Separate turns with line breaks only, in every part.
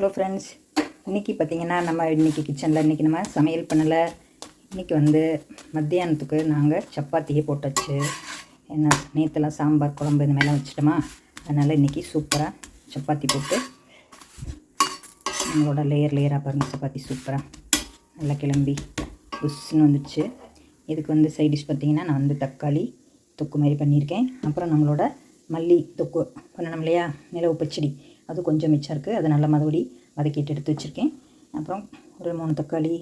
Hello friends இன்றைக்கி பார்த்தீங்கன்னா நம்ம இன்றைக்கி கிச்சனில் இன்றைக்கி நம்ம சமையல் பண்ணலை. இன்றைக்கி வந்து மத்தியானத்துக்கு நாங்கள் சப்பாத்தியே போட்டாச்சு. என்ன நேற்றுலாம் சாம்பார் குழம்பு இந்த மாதிரிலாம் வச்சுட்டோமா? அதனால் இன்றைக்கி சூப்பராக சப்பாத்தி போட்டு நம்மளோட லேயர் லேயராக பாருங்கள் சப்பாத்தி சூப்பராக நல்லா கிளம்பி புஷ்ஷுன்னு வந்துச்சு. இதுக்கு வந்து சைட் டிஷ் பார்த்திங்கன்னா நான் வந்து தக்காளி தொக்கு மாதிரி பண்ணியிருக்கேன். அப்புறம் நம்மளோட மல்லி தொக்கு பண்ணணும் இல்லையா? நிலவு பச்சடி அது கொஞ்சம் மிச்சம் இருக்குது அதை நல்லா மறுபடி வதக்கிட்டு எடுத்து வச்சுருக்கேன். அப்புறம் ஒரு மூணு தக்காளி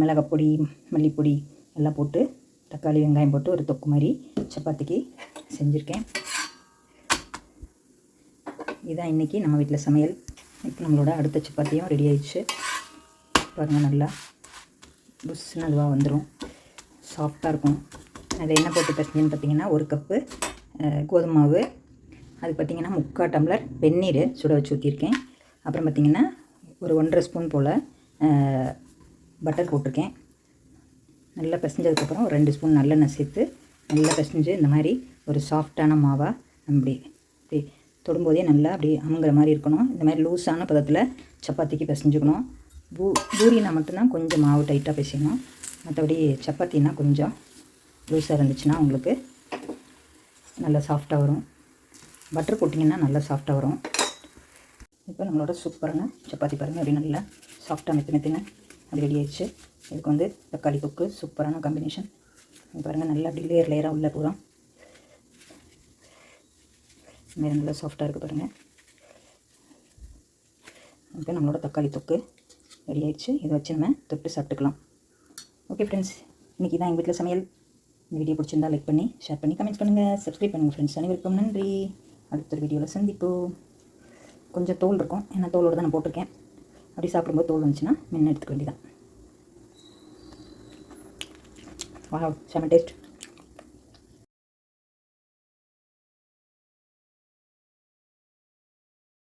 மிளகாப்பொடி மல்லிப்பொடி எல்லாம் போட்டு தக்காளி வெங்காயம் போட்டு ஒரு தொக்கு மாதிரி சப்பாத்திக்கு செஞ்சுருக்கேன். இதான் இன்றைக்கி நம்ம வீட்டில் சமையல். இப்போ நம்மளோட அடுத்த சப்பாத்தியும் ரெடி ஆயிடுச்சு. பாருங்கள் நல்லா புஷ்ஷுன்னு அதுவாக வந்துடும் சாஃப்டாக இருக்கும். அதில் என்ன போட்டு பிசைஞ்சுன்னு பார்த்தீங்கன்னா ஒரு கப்பு கோதுமாவு அது பார்த்திங்கன்னா முக்கால் டம்ளர் வெந்நீர் சுட வச்சு ஊற்றிருக்கேன் அப்புறம் பார்த்திங்கன்னா ஒரு ஒன்றரை ஸ்பூன் போல் பட்டர் போட்டிருக்கேன். நல்லா பிசைஞ்சதுக்கப்புறம் ஒரு ரெண்டு ஸ்பூன் நல்லெண்ணெய் சேர்த்து நல்லா பிசைஞ்சு இந்த மாதிரி ஒரு சாஃப்டான மாவாக அப்படி அப்படி தொடும்போதே நல்லா அப்படி அமுங்குற மாதிரி இருக்கணும். இந்த மாதிரி லூஸான பதத்தில் சப்பாத்திக்கு பிசைஞ்சுக்கணும். பூ பூரினா மட்டும்தான் கொஞ்சம் மாவு டைட்டாக பிசையணும். மற்றபடி சப்பாத்தினா கொஞ்சம் லூஸாக இருந்துச்சுன்னா உங்களுக்கு நல்லா சாஃப்டாக வரும். பட்டர் போட்டிங்கன்னா நல்லா சாஃப்டாக வரும். இப்போ நம்மளோட சூப்பரான சப்பாத்தி பாருங்கள் அப்படி நல்லா சாஃப்டாக மெத்து மெத்துன்னு அது ரெடி ஆயிடுச்சு. இதுக்கு வந்து தக்காளி தொக்கு சூப்பரான காம்பினேஷன் பாருங்கள் நல்லா அப்படி லேயர் லேயராக உள்ள பூரா இதுமாரி நல்லா சாஃப்டாக இருக்குது பாருங்கள் இப்போ நம்மளோட தக்காளி தொக்கு ரெடி ஆயிடுச்சு. இதை வச்சு நம்ம தொட்டு சாப்பிட்டுக்கலாம். ஓகே ஃப்ரெண்ட்ஸ் இன்றைக்கி தான் எங்கள் வீட்டில் சமையல். இந்த வீடியோ பிடிச்சிருந்தா லைக் பண்ணி ஷேர் பண்ணி கமெண்ட்ஸ் பண்ணுங்கள் சப்ஸ்கிரைப் பண்ணுங்கள் ஃப்ரெண்ட்ஸ் அனைவருக்கும் நன்றி. அடுத்த ஒரு வீடியோவில் சந்திப்போம். கொஞ்சம் தோல் இருக்கும். ஏன்னா தோலோடு தான் நான் போட்டிருக்கேன். அப்படி சாப்பிடும்போது தோல் வந்துச்சுன்னா முன்ன எடுத்துக்க வேண்டியதான் வா செம டேஸ்ட்